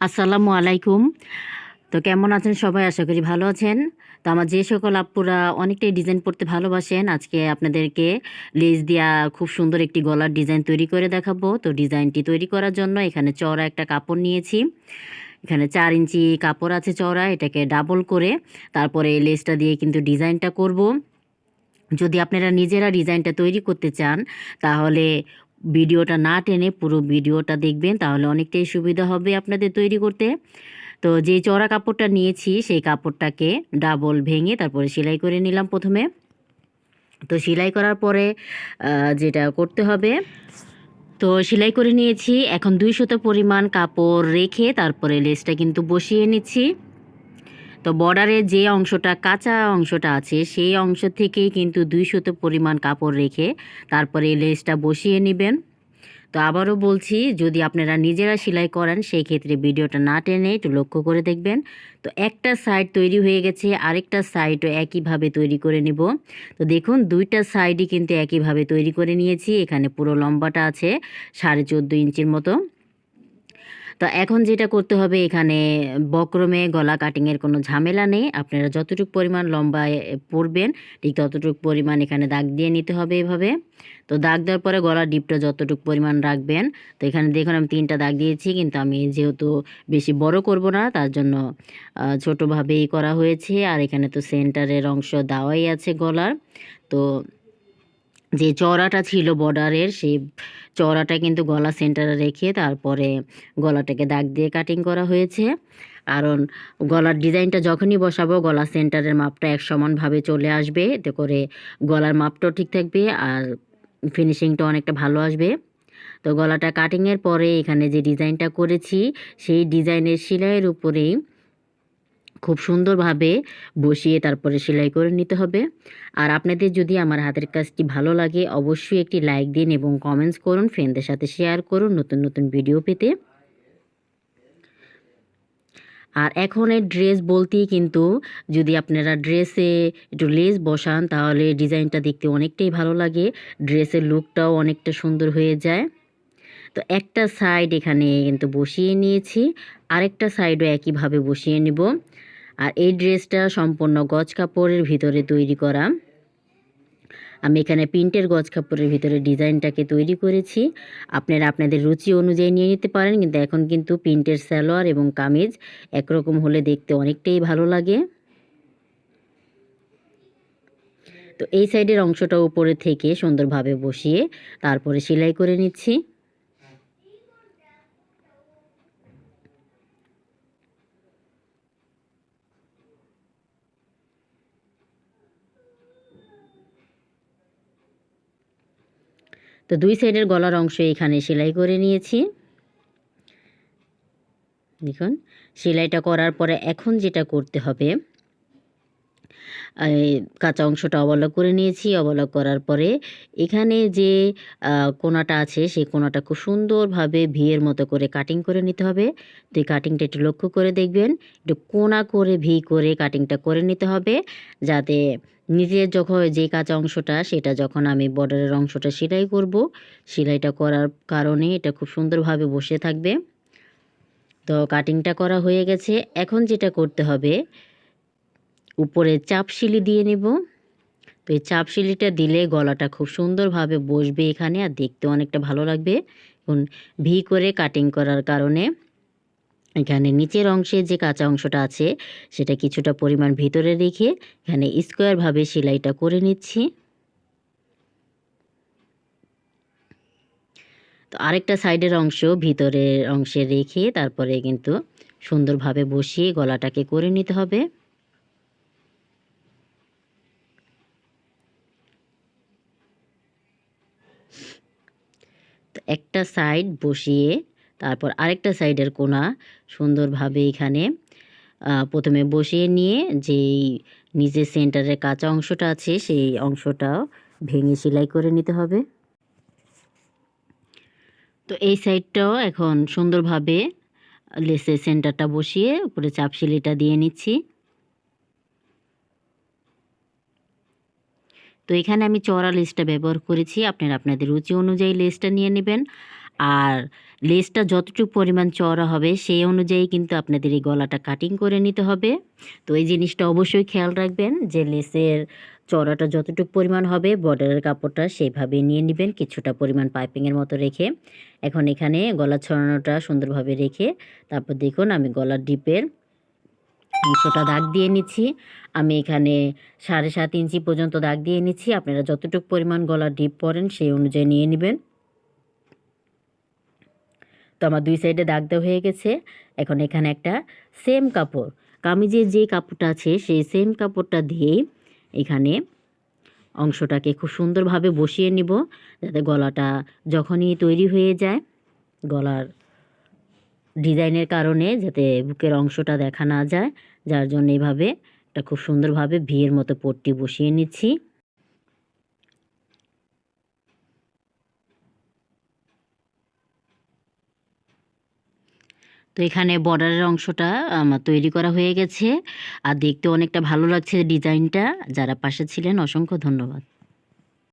আসসালামু আলাইকুম। তো কেমন আছেন সবাই? আশা করি ভালো আছেন। তো আমার যে সকল আপুরা অনেকটাই ডিজাইন পড়তে ভালোবাসেন, আজকে আপনাদেরকে লেস দিয়া খুব সুন্দর একটি গলার ডিজাইন তৈরি করে দেখাবো। তো ডিজাইনটি তৈরি করার জন্য এখানে চওড়া একটা কাপড় নিয়েছি। এখানে চার ইঞ্চি কাপড় আছে চওড়া, এটাকে ডাবল করে তারপরে লেসটা দিয়ে কিন্তু ডিজাইনটা করব। যদি আপনারা নিজেরা ডিজাইনটা তৈরি করতে চান, তাহলে ভিডিওটা না টেনে পুরো ভিডিওটা দেখবেন, তাহলে অনেকটাই সুবিধা হবে আপনাদের তৈরি করতে। তো যে চড়া কাপড়টা নিয়েছি, সেই কাপড়টাকে ডাবল ভেঙে তারপরে সেলাই করে নিলাম প্রথমে। তো সেলাই করার পরে যেটা করতে হবে, তো সেলাই করে নিয়েছি। এখন দুই শত পরিমাণ কাপড় রেখে তারপরে লেসটা কিন্তু বসিয়ে নিচ্ছি। তো বর্ডারের যে অংশটা কাঁচা অংশটা আছে, সেই অংশ থেকেই কিন্তু দুই শত পরিমাণ কাপড় রেখে তারপরে লেসটা বসিয়ে নেবেন। তো আবারও বলছি, যদি আপনারা নিজেরা সেলাই করেন, সেই ক্ষেত্রে ভিডিওটা না টেনে একটু লক্ষ্য করে দেখবেন। তো একটা সাইড তৈরি হয়ে গেছে, আরেকটা সাইডও একইভাবে তৈরি করে নেব। তো দেখুন, দুইটা সাইডই কিন্তু একইভাবে তৈরি করে নিয়েছি। এখানে পুরো লম্বাটা আছে সাড়ে চোদ্দ ইঞ্চির মতো। তো এখন যেটা করতে হবে এখানে, বক্রমে গলা কাটিংয়ের কোনো ঝামেলা নেই। আপনারা যতটুকু পরিমাণ লম্বায় পরবেন ঠিক ততটুকু পরিমাণ এখানে দাগ দিয়ে নিতে হবে এভাবে। তো দাগ দেওয়ার পরে গলার ডিপটা যতটুকু পরিমাণ রাখবেন। তো এখানে দেখুন, আমি তিনটা দাগ দিয়েছি, কিন্তু আমি যেহেতু বেশি বড় করব না, তার জন্য ছোটোভাবেই করা হয়েছে। আর এখানে তো সেন্টারের অংশ দেওয়াই আছে গলার। তো যে চওড়াটা ছিল বর্ডারের সেই চওড়াটা কিন্তু গলা সেন্টারে রেখে তারপরে গলাটাকে দাগ দিয়ে কাটিং করা হয়েছে। কারণ গলার ডিজাইনটা যখনই বসাবো, গলা সেন্টারের মাপটা এক সমানভাবে চলে আসবে। এতে করে গলার মাপটাও ঠিক থাকবে আর ফিনিশিংটা অনেকটা ভালো আসবে। তো গলাটা কাটিংয়ের পরে এখানে যে ডিজাইনটা করেছি, সেই ডিজাইনের সেলাইয়ের উপরেই খুব সুন্দরভাবে বসিয়ে তারপরে সেলাই করে নিতে হবে। আর আপনাদের যদি আমার হাতের কাজটি ভালো লাগে, অবশ্যই একটি লাইক দিন এবং কমেন্টস করুন, ফ্রেন্ডদের সাথে শেয়ার করুন নতুন নতুন ভিডিও পেতে। আর এখন এই ড্রেস বলতেই কিন্তু যদি আপনারা ড্রেসে একটু লেস বসান, তাহলে ডিজাইনটা দেখতে অনেকটাই ভালো লাগে। ড্রেসের লুকটাও অনেকটা সুন্দর হয়ে যায়। তো একটা সাইড এখানে কিন্তু বসিয়ে নিয়েছি, আরেকটা সাইডও একইভাবে বসিয়ে নিব। আর এই ড্রেসটা সম্পূর্ণ গজ কাপড়ের ভিতরে তৈরি করা। আমি এখানে প্রিন্টের গজ কাপড়ের ভিতরে ডিজাইনটাকে তৈরি করেছি। আপনারা আপনাদের রুচি অনুযায়ী নিয়ে নিতে পারেন, কিন্তু এখন কিন্তু প্রিন্টের সালোয়ার এবং কামিজ একরকম হলে দেখতে অনেকটাই ভালো লাগে। তো এই সাইডের অংশটা উপরে থেকে সুন্দরভাবে বসিয়ে তারপরে সেলাই করে নিচ্ছি। তো দুই সাইডের গলার অংশ এখানে সেলাই করে নিয়েছি। দেখুন, সেলাইটা করার পরে এখন যেটা করতে হবে কাঁচা অংশটা অবলক করে নিয়েছি। অবলক করার পরে এখানে যে কোনাটা আছে, সেই কোনাটা খুব সুন্দরভাবে ভিয়ের মতো করে কাটিং করে নিতে হবে। তো এই কাটিংটা একটু লক্ষ্য করে দেখবেন, একটু কোনা করে ভি করে কাটিংটা করে নিতে হবে, যাতে নিজের যখন যে কাঁচা অংশটা, সেটা যখন আমি বর্ডারের অংশটা সেলাই করব, সেলাইটা করার কারণে এটা খুব সুন্দরভাবে বসে থাকবে। তো কাটিংটা করা হয়ে গেছে। এখন যেটা করতে হবে উপরে চাপ সিলি দিয়ে নেব। তো এই চাপ সিলিটা দিলে গলাটা খুব সুন্দরভাবে বসবে এখানে আর দেখতে অনেকটা ভালো লাগবে। এখন ভি করে কাটিং করার কারণে এখানে নিচের অংশে যে কাঁচা অংশটা আছে, সেটা কিছুটা পরিমাণ ভিতরে রেখে এখানে স্কোয়ারভাবে সেলাইটা করে নিচ্ছি। তো আরেকটা সাইডের অংশ ভিতরের অংশে রেখে তারপরে কিন্তু সুন্দরভাবে বসিয়ে গলাটাকে করে নিতে হবে। একটা সাইড বসিয়ে তারপর আরেকটা সাইডের কোনা সুন্দরভাবে এখানে প্রথমে বসিয়ে নিয়ে যেই নিচের সেন্টারের কাঁচা অংশটা আছে সেই অংশটাও ভেঙে সেলাই করে নিতে হবে। তো এই সাইডটাও এখন সুন্দরভাবে লেসের সেন্টারটা বসিয়ে উপরে চাপ সিলিটা দিয়ে নিচ্ছি। তো এখানে আমি চড়া লেসটা ব্যবহার করেছি। আপনারা আপনাদের রুচি অনুযায়ী লেসটা নিয়ে নেবেন। আর লেসটা যতটুকু পরিমাণ চওড়া হবে, সেই অনুযায়ী কিন্তু আপনাদের এই গলাটা কাটিং করে নিতে হবে। তো এই জিনিসটা অবশ্যই খেয়াল রাখবেন যে লেসের চওড়াটা যতটুকু পরিমাণ হবে বর্ডারের কাপড়টা সেইভাবে নিয়ে নেবেন, কিছুটা পরিমাণ পাইপিংয়ের মতো রেখে। এখন এখানে গলা ছড়ানোটা সুন্দরভাবে রেখে, তারপর দেখুন আমি গলার ডিপের অংশটা দাগ দিয়ে নিচ্ছি। আমি এখানে সাড়ে সাত ইঞ্চি পর্যন্ত দাগ দিয়ে নিচ্ছি। আপনারা যতটুকু পরিমাণ গলার ডিপ পরেন সেই অনুযায়ী নিয়ে নেবেন। তো আমার দুই সাইডে দাগ দেওয়া হয়ে গেছে। এখন এখানে একটা সেম কাপড়, কামিজের যে কাপড়টা আছে সেই সেম কাপড়টা দিয়েই এখানে অংশটাকে খুব সুন্দরভাবে বসিয়ে নিব। যাতে গলাটা যখনই তৈরি হয়ে যায়, গলার ডিজাইনের কারণে যাতে বুকের অংশটা দেখা না যায়, যার জন্য এইভাবে এটা খুব সুন্দরভাবে ভিয়ের মতো পট্টি বসিয়ে নিচ্ছি। তো এখানে বর্ডারের অংশটা, আমার তৈরি করা হয়ে গেছে। আর দেখতে অনেকটা ভালো লাগছে ডিজাইনটা। যারা পাশে ছিলেন, অসংখ্য ধন্যবাদ।